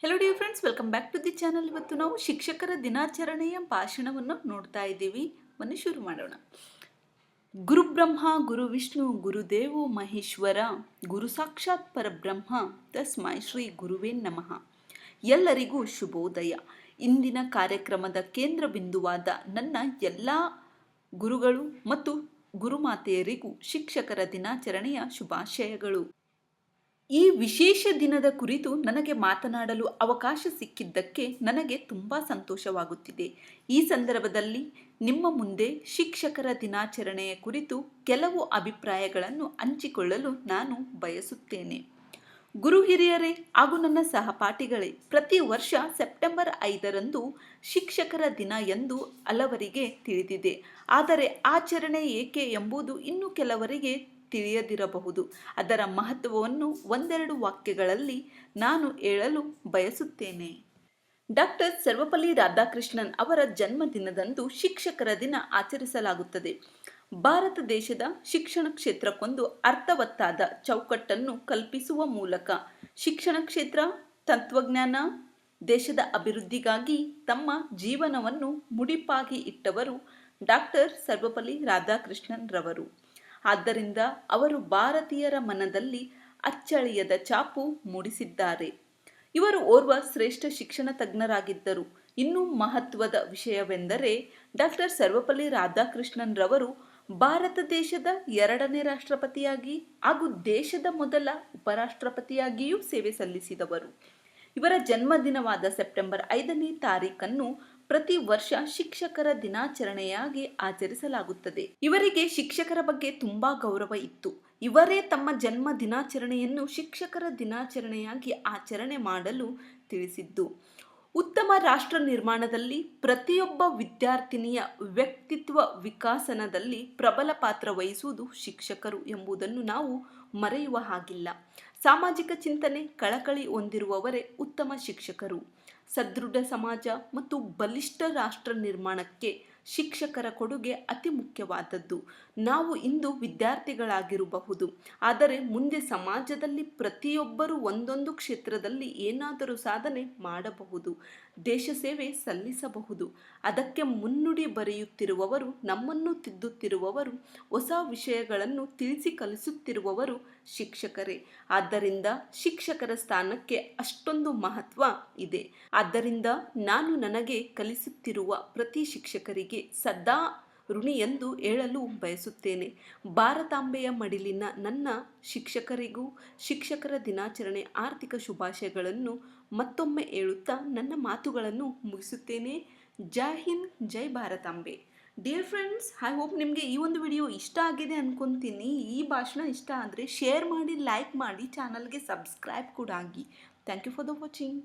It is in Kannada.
Hello dear friends welcome back to the channel ಇವತ್ತು ನಾವು ಶಿಕ್ಷಕರ ದಿನಾಚರಣೆಯ ಭಾಷಣವನ್ನು ನೋಡ್ತಾ ಇದ್ದೀವಿ. ಬನ್ನಿ, ಶುರು ಮಾಡೋಣ. ಗುರು ಬ್ರಹ್ಮ, ಗುರು ವಿಷ್ಣು ಗುರುದೇವೋ ಮಹೇಶ್ವರ, ಗುರು ಸಾಕ್ಷಾತ್ ಪರಬ್ರಹ್ಮ, ತಸ್ಮೈ ಶ್ರೀ ಗುರುವೇ ನಮಃ. ಎಲ್ಲರಿಗೂ ಶುಭೋದಯ. ಇಂದಿನ ಕಾರ್ಯಕ್ರಮದ ಕೇಂದ್ರ ಬಿಂದುವಾದ ನನ್ನ ಎಲ್ಲ ಗುರುಗಳು ಮತ್ತು ಗುರುಮಾತೆಯರಿಗೂ ಶಿಕ್ಷಕರ ದಿನಾಚರಣೆಯ ಶುಭಾಶಯಗಳು. ಈ ವಿಶೇಷ ದಿನದ ಕುರಿತು ನನಗೆ ಮಾತನಾಡಲು ಅವಕಾಶ ಸಿಕ್ಕಿದ್ದಕ್ಕೆ ನನಗೆ ತುಂಬ ಸಂತೋಷವಾಗುತ್ತಿದೆ. ಈ ಸಂದರ್ಭದಲ್ಲಿ ನಿಮ್ಮ ಮುಂದೆ ಶಿಕ್ಷಕರ ದಿನಾಚರಣೆಯ ಕುರಿತು ಕೆಲವು ಅಭಿಪ್ರಾಯಗಳನ್ನು ಹಂಚಿಕೊಳ್ಳಲು ನಾನು ಬಯಸುತ್ತೇನೆ. ಗುರು ಹಿರಿಯರೇ ಹಾಗೂ ನನ್ನ ಸಹಪಾಠಿಗಳೇ, ಪ್ರತಿ ವರ್ಷ ಸೆಪ್ಟೆಂಬರ್ ಐದರಂದು ಶಿಕ್ಷಕರ ದಿನ ಎಂದು ಹಲವರಿಗೆ ತಿಳಿದಿದೆ. ಆದರೆ ಆಚರಣೆ ಏಕೆ ಎಂಬುದು ಇನ್ನು ಕೆಲವರಿಗೆ ತಿಳಿಯದಿರಬಹುದು. ಅದರ ಮಹತ್ವವನ್ನು ಒಂದೆರಡು ವಾಕ್ಯಗಳಲ್ಲಿ ನಾನು ಹೇಳಲು ಬಯಸುತ್ತೇನೆ. ಡಾಕ್ಟರ್ ಸರ್ವಪಲ್ಲಿ ರಾಧಾಕೃಷ್ಣನ್ ಅವರ ಜನ್ಮದಿನದಂದು ಶಿಕ್ಷಕರ ದಿನ ಆಚರಿಸಲಾಗುತ್ತದೆ. ಭಾರತ ದೇಶದ ಶಿಕ್ಷಣ ಕ್ಷೇತ್ರಕ್ಕೊಂದು ಅರ್ಥವತ್ತಾದ ಚೌಕಟ್ಟನ್ನು ಕಲ್ಪಿಸುವ ಮೂಲಕ ಶಿಕ್ಷಣ ಕ್ಷೇತ್ರ, ತತ್ವಜ್ಞಾನ, ದೇಶದ ಅಭಿವೃದ್ಧಿಗಾಗಿ ತಮ್ಮ ಜೀವನವನ್ನು ಮುಡಿಪಾಗಿ ಇಟ್ಟವರು ಡಾಕ್ಟರ್ ಸರ್ವಪಲ್ಲಿ ರಾಧಾಕೃಷ್ಣನ್ ರವರು. ಆದ್ದರಿಂದ ಅವರು ಭಾರತೀಯರ ಮನದಲ್ಲಿ ಅಚ್ಚಳಿಯದ ಚಾಪು ಮೂಡಿಸಿದ್ದಾರೆ. ಇವರು ಓರ್ವ ಶ್ರೇಷ್ಠ ಶಿಕ್ಷಣ ತಜ್ಞರಾಗಿದ್ದರು. ಇನ್ನೂ ಮಹತ್ವದ ವಿಷಯವೆಂದರೆ ಡಾಕ್ಟರ್ ಸರ್ವಪಲ್ಲಿ ರಾಧಾಕೃಷ್ಣನ್ ರವರು ಭಾರತ ದೇಶದ ಎರಡನೇ ರಾಷ್ಟ್ರಪತಿಯಾಗಿ ಹಾಗೂ ದೇಶದ ಮೊದಲ ಉಪರಾಷ್ಟ್ರಪತಿಯಾಗಿಯೂ ಸೇವೆ ಸಲ್ಲಿಸಿದವರು. ಇವರ ಜನ್ಮದಿನವಾದ ಸೆಪ್ಟೆಂಬರ್ ಐದನೇ ತಾರೀಖನ್ನು ಪ್ರತಿ ವರ್ಷ ಶಿಕ್ಷಕರ ದಿನಾಚರಣೆಯಾಗಿ ಆಚರಿಸಲಾಗುತ್ತದೆ. ಇವರಿಗೆ ಶಿಕ್ಷಕರ ಬಗ್ಗೆ ತುಂಬಾ ಗೌರವ ಇತ್ತು. ಇವರೇ ತಮ್ಮ ಜನ್ಮ ದಿನಾಚರಣೆಯನ್ನು ಶಿಕ್ಷಕರ ದಿನಾಚರಣೆಯಾಗಿ ಆಚರಣೆ ಮಾಡಲು ತಿಳಿಸಿದ್ದು. ಉತ್ತಮ ರಾಷ್ಟ್ರ ನಿರ್ಮಾಣದಲ್ಲಿ ಪ್ರತಿಯೊಬ್ಬ ವಿದ್ಯಾರ್ಥಿನಿಯ ವ್ಯಕ್ತಿತ್ವ ವಿಕಾಸನದಲ್ಲಿ ಪ್ರಬಲ ಪಾತ್ರ ವಹಿಸುವುದು ಶಿಕ್ಷಕರು ಎಂಬುದನ್ನು ನಾವು ಮರೆಯುವ ಹಾಗಿಲ್ಲ. ಸಾಮಾಜಿಕ ಚಿಂತನೆ ಕಳಕಳಿ ಹೊಂದಿರುವವರೇ ಉತ್ತಮ ಶಿಕ್ಷಕರು. ಸದೃಢ ಸಮಾಜ ಮತ್ತು ಬಲಿಷ್ಠ ರಾಷ್ಟ್ರ ನಿರ್ಮಾಣಕ್ಕೆ ಶಿಕ್ಷಕರ ಕೊಡುಗೆ ಅತಿ ಮುಖ್ಯವಾದದ್ದು. ನಾವು ಇಂದು ವಿದ್ಯಾರ್ಥಿಗಳಾಗಿರಬಹುದು. ಆದರೆ ಮುಂದೆ ಸಮಾಜದಲ್ಲಿ ಪ್ರತಿಯೊಬ್ಬರೂ ಒಂದೊಂದು ಕ್ಷೇತ್ರದಲ್ಲಿ ಏನಾದರೂ ಸಾಧನೆ ಮಾಡಬಹುದು, ದೇಶ ಸೇವೆ ಸಲ್ಲಿಸಬಹುದು. ಅದಕ್ಕೆ ಮುನ್ನುಡಿ ಬರೆಯುತ್ತಿರುವವರು, ನಮ್ಮನ್ನು ತಿದ್ದುತ್ತಿರುವವರು, ಹೊಸ ವಿಷಯಗಳನ್ನು ತಿಳಿಸಿ ಕಲಿಸುತ್ತಿರುವವರು ಶಿಕ್ಷಕರೇ. ಆದ್ದರಿಂದ ಶಿಕ್ಷಕರ ಸ್ಥಾನಕ್ಕೆ ಅಷ್ಟೊಂದು ಮಹತ್ವ ಇದೆ. ಆದ್ದರಿಂದ ನಾನು ನನಗೆ ಕಲಿಸುತ್ತಿರುವ ಪ್ರತಿ ಶಿಕ್ಷಕರಿಗೆ ಸದಾ ಋಣಿ ಎಂದು ಹೇಳಲು ಬಯಸುತ್ತೇನೆ. ಭಾರತಾಂಬೆಯ ಮಡಿಲಿನ ನನ್ನ ಶಿಕ್ಷಕರಿಗೂ ಶಿಕ್ಷಕರ ದಿನಾಚರಣೆ ಆರ್ಥಿಕ ಶುಭಾಶಯಗಳನ್ನು ಮತ್ತೊಮ್ಮೆ ಹೇಳುತ್ತಾ ನನ್ನ ಮಾತುಗಳನ್ನು ಮುಗಿಸುತ್ತೇನೆ. ಜೈ ಹಿಂದ್, ಜೈ ಭಾರತಾಂಬೆ. ಡಿಯರ್ ಫ್ರೆಂಡ್ಸ್ ಐ ಹೋಪ್ ನಿಮಗೆ ಈ ಒಂದು ವಿಡಿಯೋ ಇಷ್ಟ ಆಗಿದೆ ಅಂದ್ಕೊತೀನಿ ಈ ಭಾಷಣ ಇಷ್ಟ ಆದರೆ ಶೇರ್ ಮಾಡಿ ಲೈಕ್ ಮಾಡಿ ಚಾನಲ್ಗೆ ಸಬ್ಸ್ಕ್ರೈಬ್ ಕೂಡ ಆಗಿ thank you for the watching